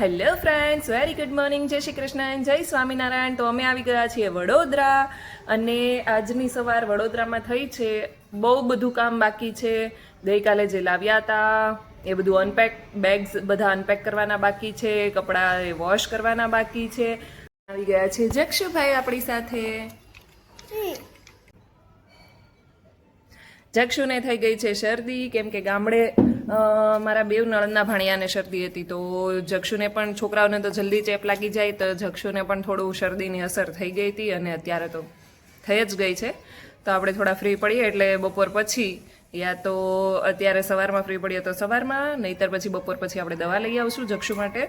Hello friends very good morning જય શ્રી કૃષ્ણ જય સ્વામિનારાયણ. તો અમે આવી ગયા છીએ વડોદરા અને આજની સવાર વડોદરામાં થઈ છે. બહુ બધું કામ બાકી છે. ગઈકાલે જે લાવ્યા હતા એ બધું અનપેક બેગ્સ બધા અનપેક કરવાના બાકી છે કપડાં વોશ કરવાના બાકી છે. આવી ગયા છે જક્ષુભાઈ આપણી સાથે. જક્ષુને થઈ ગઈ છે શરદી કેમ કે ગામડે મારા બે નળના ભાણિયાને શરદી હતી તો જક્ષુને પણ છોકરાઓને તો જલ્દી ચેપ લાગી જાય તો જક્ષુને પણ થોડું શરદીની અસર થઈ ગઈ હતી અને અત્યારે તો થઈ જ ગઈ છે. તો આપણે થોડા ફ્રી પડીએ એટલે બપોર પછી યા તો અત્યારે સવારમાં ફ્રી પડીએ તો સવારમાં, નહીતર પછી બપોર પછી આપણે દવા લઈ આવશું જક્ષુ માટે.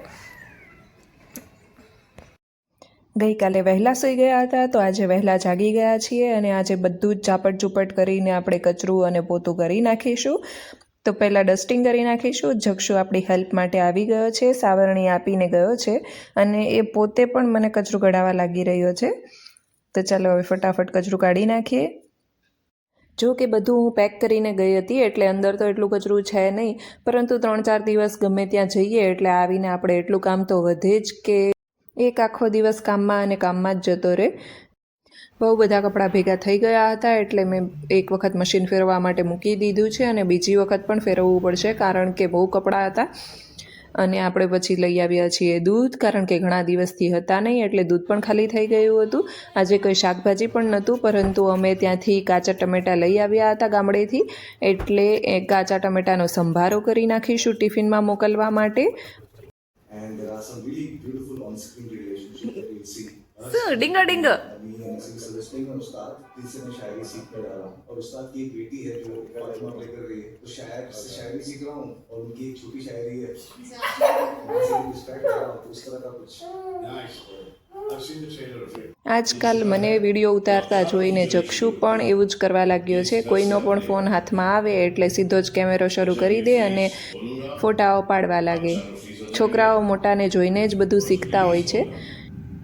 ગઈકાલે વહેલા સૂઈ ગયા હતા તો આજે વહેલા જાગી ગયા છીએ અને આજે બધું જ ઝાપટ ચૂપટ કરીને આપણે કચરું અને પોતું કરી નાખીશું. તો પહેલાં ડસ્ટિંગ કરી નાખીશું. જક્ષુ આપણી હેલ્પ માટે આવી ગયો છે. સાવરણી આપીને ગયો છે. અને એ પોતે પણ મને કચરું કઢાવવા લાગી રહ્યો છે. તો ચાલો હવે ફટાફટ કચરું કાઢી નાખીએ. જો કે બધું હું પેક કરીને ગઈ હતી, એટલે અંદર તો એટલું કચરું છે નહીં. પરંતુ ત્રણ ચાર દિવસ ગમે ત્યાં જઈએ, એટલે આવીને આપણે એટલું કામ તો વધે જ કે એક આખો દિવસ કામમાં અને કામમાં જ જતો રહે. બહુ બધા કપડાં ભેગા થઈ ગયા હતા એટલે મેં એક વખત મશીન ફેરવવા માટે મૂકી દીધું છે અને બીજી વખત પણ ફેરવવું પડશે કારણ કે બહુ કપડાં હતા. અને આપણે પછી લઈ આવ્યા છીએ દૂધ કારણ કે ઘણા દિવસથી હતા નહીં એટલે દૂધ પણ ખાલી થઈ ગયું હતું. આજે કોઈ શાકભાજી પણ નહોતું, પરંતુ અમે ત્યાંથી કાચા ટમેટાં લઈ આવ્યા હતા ગામડેથી એટલે કાચા ટમેટાનો સંભારો કરી નાખીશું ટિફિનમાં મોકલવા માટે. And there are some really beautiful on-screen relationships that you'll see. શું ડીંગો ડીંગો मी एमएससी सेमेस्टर में उस्ताद तीसरे में शायरी सीखने जा रहा हूँ और उस्ताद की एक बेटी है जो फातिमा प्ले कर रही है तो शायर से शायरी सीख रहा हूँ और उनकी एक छोटी शायरी है रिस्पेक्ट कर रहा हूँ तो उस तरह का कुछ આજકાલ મને વિડીયો ઉતારતા જોઈને જક્ષુ પણ એવું જ કરવા લાગ્યો છે કોઈનો પણ ફોન હાથમાં આવે એટલે સીધો જ કેમેરો શરૂ કરી દે અને ફોટાઓ પાડવા લાગે છોકરાઓ મોટાને જોઈને જ બધું શીખતા હોય છે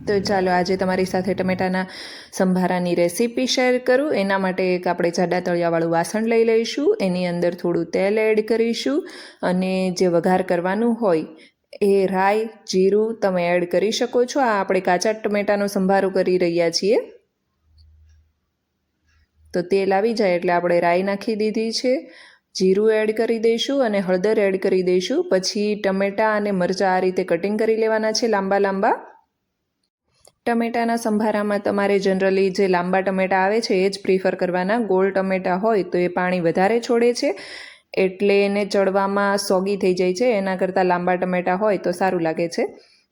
તો ચાલો આજે તમારી સાથે ટમેટાના સંભારાની રેસીપી શેર કરું. એના માટે એક આપણે જાડા તળિયાવાળું વાસણ લઈ લઈશું. એની અંદર થોડું તેલ એડ કરીશું અને જે વઘાર કરવાનું હોય એ રાઈ, જીરું તમે એડ કરી શકો છો. આ આપણે કાચા ટમેટાનો સંભારો કરી રહ્યા છીએ. તો તેલ આવી જાય એટલે આપણે રાઈ નાખી દીધી છે. જીરું એડ કરી દઈશું અને હળદર એડ કરી દઈશું. પછી ટમેટાં અને મરચાં આ રીતે કટિંગ કરી લેવાના છે લાંબા લાંબા. ટમેટાના સંભારામાં તમારે જનરલી જે લાંબા ટમેટા આવે છે, એ જ પ્રિફર કરવાના. ગોળ ટમેટાં હોય તો એ પાણી વધારે છોડે છે. એટલે એને ચડવામાં સોગી થઈ જાય છે. એના કરતાં લાંબા ટમેટાં હોય તો સારું લાગે છે.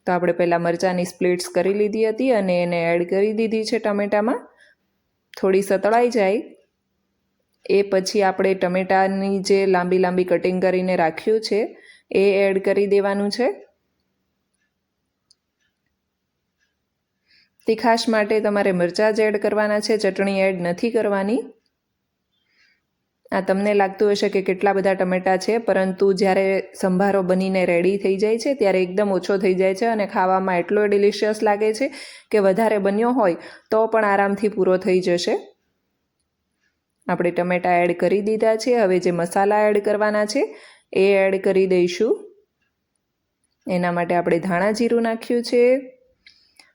તો આપણે પહેલાં મરચાંની સ્પ્લિટ્સ કરી લીધી હતી અને એને એડ કરી દીધી છે ટમેટામાં. થોડી સતળાઈ જાય. એ પછી આપણે ટમેટાની જે લાંબી લાંબી કટિંગ કરીને રાખ્યું છે, એ એડ કરી દેવાનું છે. તીખાશ માટે તમારે મરચાં જ એડ કરવાના છે, ચટણી એડ નથી કરવાની. આ તમને લાગતું હશે કે કેટલા બધા ટમેટાં છે, પરંતુ જ્યારે સંભારો બનીને રેડી થઈ જાય છે, ત્યારે એકદમ ઓછો થઈ જાય છે અને ખાવામાં એટલો ડિલિશિયસ લાગે છે કે વધારે બન્યો હોય, તો પણ આરામથી પૂરો થઈ જશે. આપણે ટમેટાં એડ કરી દીધા છે, હવે જે મસાલા એડ કરવાના છે, એ એડ કરી દઈશું. એના માટે આપણે ધાણા જીરું નાખ્યું છે.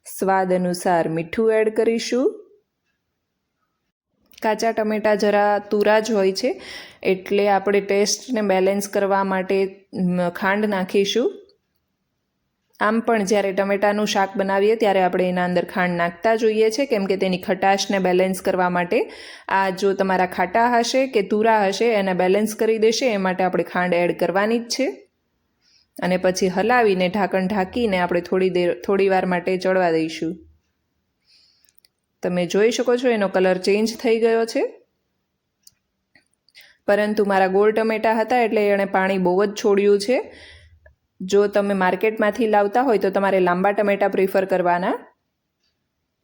સ્વાદ અનુસાર મીઠું એડ કરીશું. કાચા ટમેટાં જરા તુરા જ હોય છે, એટલે આપણે ટેસ્ટને બેલેન્સ કરવા માટે ખાંડ નાખીશું. આમ પણ જ્યારે ટમેટાનું શાક બનાવીએ ત્યારે આપણે એના અંદર ખાંડ નાખતા જોઈએ છે, કેમ કે તેની ખટાશને બેલેન્સ કરવા માટે આ જો તમારા ખાટા હશે કે તુરા હશે એને બેલેન્સ કરી દેશે, એ માટે આપણે ખાંડ એડ કરવાની જ છે. અને પછી હલાવીને ઢાંકણ ઢાંકીને આપણે થોડી દેર, થોડી વાર માટે ચડવા દઈશું. તમે જોઈ શકો છો એનો કલર ચેન્જ થઈ ગયો છે. પરંતુ મારા ગોળ ટમેટા હતા એટલે એણે પાણી બહુ જ છોડ્યું છે. જો તમે માર્કેટમાંથી લાવતા હોય તો તમારે લાંબા ટમેટા પ્રિફર કરવાના.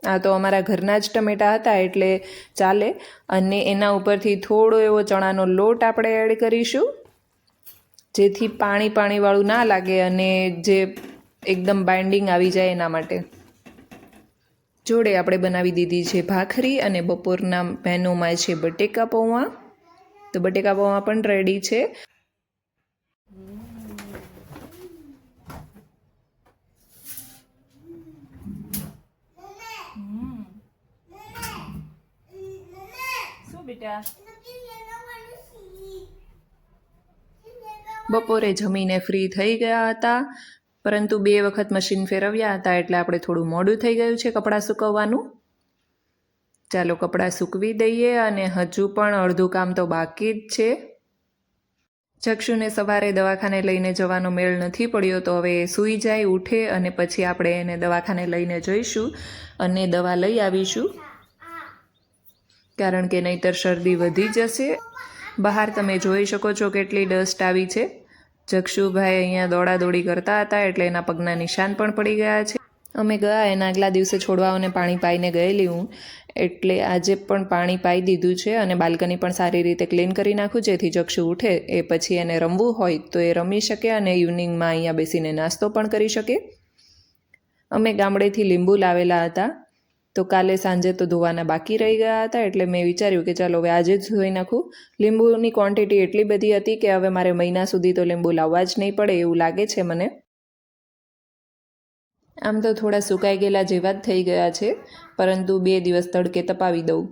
આ તો અમારા ઘરના જ ટમેટા હતા એટલે ચાલે. અને એના ઉપરથી થોડો એવો ચણાનો લોટ આપણે એડ કરીશું. જેથી પાણી પાણીવાળું ના લાગે અને જે એકદમ બાઇન્ડિંગ આવી જાય એના માટે. જોડે આપણે બનાવી દીધી છે ભાખરી અને બપોરના મેનુમાં છે બટેકા પૌવા. તો બટેકા પૌવા પણ રેડી છે. શું બેટા? બપોરે જમીને ફ્રી થઈ ગયા હતા. પરંતુ બે વખત મશીન ફેરવ્યા હતા એટલે આપણે થોડું મોડું થઈ ગયું છે કપડાં સૂકવવાનું. ચાલો કપડાં સૂકવી દઈએ અને હજુ પણ અડધું કામ તો બાકી જ છે. ચક્ષુને સવારે દવાખાને લઈને જવાનો મેળ નથી પડ્યો તો હવે સૂઈ જાય, ઉઠે અને પછી આપણે એને દવાખાને લઈને જઈશું અને દવા લઈ આવીશું. કારણ કે નહીતર શરદી વધી જશે. બહાર તમે જોઈ શકો છો કેટલી ડસ્ટ આવી છે. જક્ષુભાઈ અહીંયા દોડાદોડી કરતા હતા એટલે એના પગના નિશાન પણ પડી ગયા છે. અમે ગયા, એના આગલા દિવસે છોડવાઓને પાણી પાઈને ગયેલી હું. એટલે આજે પણ પાણી પાઈ દીધું છે અને બાલ્કની પણ સારી રીતે ક્લીન કરી નાખું, જેથી જક્ષુ ઉઠે. એ પછી એને રમવું હોય તો એ રમી શકે અને ઇવનિંગમાં અહીંયા બેસીને નાસ્તો પણ કરી શકે. અમે ગામડેથી લીંબુ લાવેલા હતા. તો કાલે સાંજે તો ધોવાના બાકી રહી ગયા હતા, એટલે મેં વિચાર્યું કે ચાલો હવે આજે જ ધોઈ નાખું. લીંબુની ક્વોન્ટિટી એટલી બધી હતી કે હવે મારે મહિના સુધી તો લીંબુ લાવવા જ નહીં પડે એવું લાગે છે મને. આમ તો થોડા સુકાઈ ગયેલા જેવા જ થઈ ગયા છે, પરંતુ બે દિવસ તડકે તપાવી દઉં.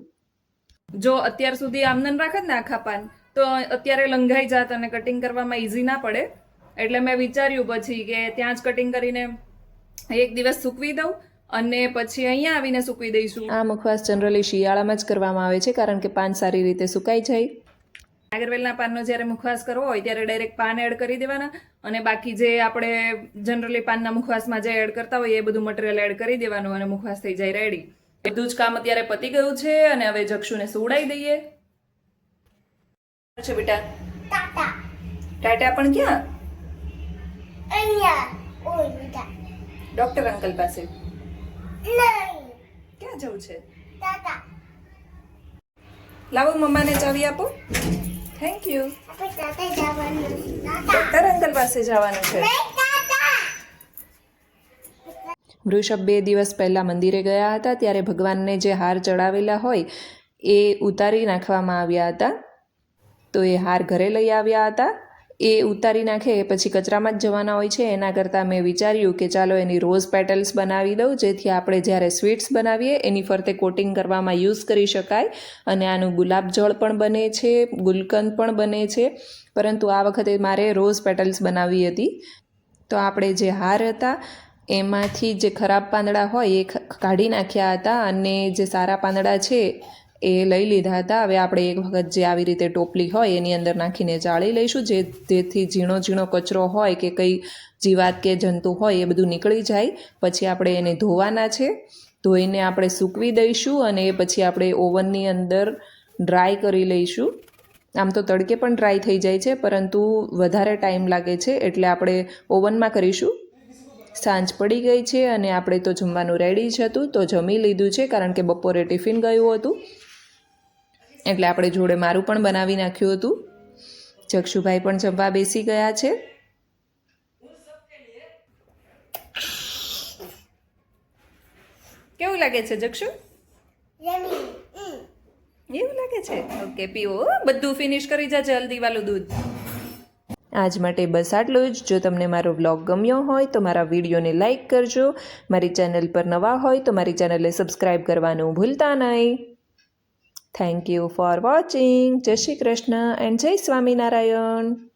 જો અત્યાર સુધી આમનન રાખત ને આખા પાન, તો અત્યારે લંઘાઈ જાત અને કટિંગ કરવામાં ઇઝી ના પડે. એટલે મેં વિચાર્યું પછી કે ત્યાં જ કટિંગ કરીને એક દિવસ સૂકવી દઉં અને પછી અહીંયા આવીને સૂકવી દઈશું. આ મુખવાસ જનરલી શિયાળામાં જ કરવામાં આવે છે કારણ કે પાન સારી રીતે સુકાઈ જાય. નાગરવેલના પાનનો જ્યારે મુખવાસ કરવો હોય ત્યારે ડાયરેક્ટ પાન એડ કરી દેવાના અને બાકી જે આપણે જનરલી પાનના મુખવાસમાં જે એડ કરતા હોય એ બધું મટીરિયલ એડ કરી દેવાનું અને મુખવાસ થઈ જાય રેડી બધું જ કામ અત્યારે પતી ગયું છે અને હવે જક્ષુને સુવડાવી દઈએ. છે બેટા? ટાટા. પણ ક્યાં? ડોક્ટર અંકલ પાસે. ક્યાં જવું છે? Tata. લાવો મમ્માને ચાવી આપો. Thank you. ડોક્ટર અંકલ પાસે જવાનું છે. વૃષભ બે દિવસ પહેલાં મંદિરે ગયા હતા ત્યારે ભગવાનને જે હાર ચડાવેલા હોય એ ઉતારી નાખવામાં આવ્યા હતા. તો એ હાર ઘરે લઈ આવ્યા હતા. એ ઉતારી નાખે પછી કચરામાં જ જવાના હોય છે. એના કરતાં મેં વિચાર્યું કે ચાલો એની રોઝ પેટલ્સ બનાવી દઉં, જેથી આપણે જ્યારે સ્વીટ્સ બનાવીએ, એની ફરતે કોટિંગ કરવામાં યુઝ કરી શકાય. અને આનું ગુલાબજળ પણ બને છે, ગુલકંદ પણ બને છે. પરંતુ આ વખતે મારે રોઝ પેટલ્સ બનાવવી હતી. તો આપણે જે હાર હતા, એમાંથી જે ખરાબ પાંદડા હોય, એ કાઢી નાખ્યા હતા. અને જે સારા પાંદડા છે એ લઈ લીધા હતા. હવે આપણે એક વખત જે આવી રીતે ટોપલી હોય એની અંદર નાખીને જાળી લઈશું. જે જેથી ઝીણો ઝીણો કચરો હોય કે કંઈ જીવાત કે જંતુ હોય એ બધું નીકળી જાય. પછી આપણે એને ધોવાના છે. ધોઈને આપણે સૂકવી દઈશું અને પછી આપણે ઓવનની અંદર ડ્રાય કરી લઈશું. આમ તો તડકે પણ ડ્રાય થઈ જાય છે, પરંતુ વધારે ટાઈમ લાગે છે એટલે આપણે ઓવનમાં કરીશું. સાંજ પડી ગઈ છે અને આપણે તો જમવાનું રેડી જ હતું. તો જમી લીધું છે, કારણ કે બપોરે ટિફિન ગયું હતું. એટલે આપણે જોડે મારું પણ બનાવી નાખ્યું હતું. જક્ષુભાઈ પણ જમવા બેસી ગયા છે. કેવું લાગે છે જક્ષુ. એવું લાગે છે? ઓકે પીવો બધું ફિનિશ કરી જાજે હલ્દી વાળું દૂધ. આજ માટે બસ આટલું જ. જો તમને મારો વ્લોગ ગમ્યો હોય તો મારા વિડીયોને લાઇક કરજો. મારી ચેનલ પર નવા હોય તો મારી ચેનલને સબસ્ક્રાઈબ કરવાનું ભૂલતા નહીં. થેન્ક યુ ફોર વોચિંગ જય શ્રી કૃષ્ણ એન્ડ જય સ્વામિનારાયણ.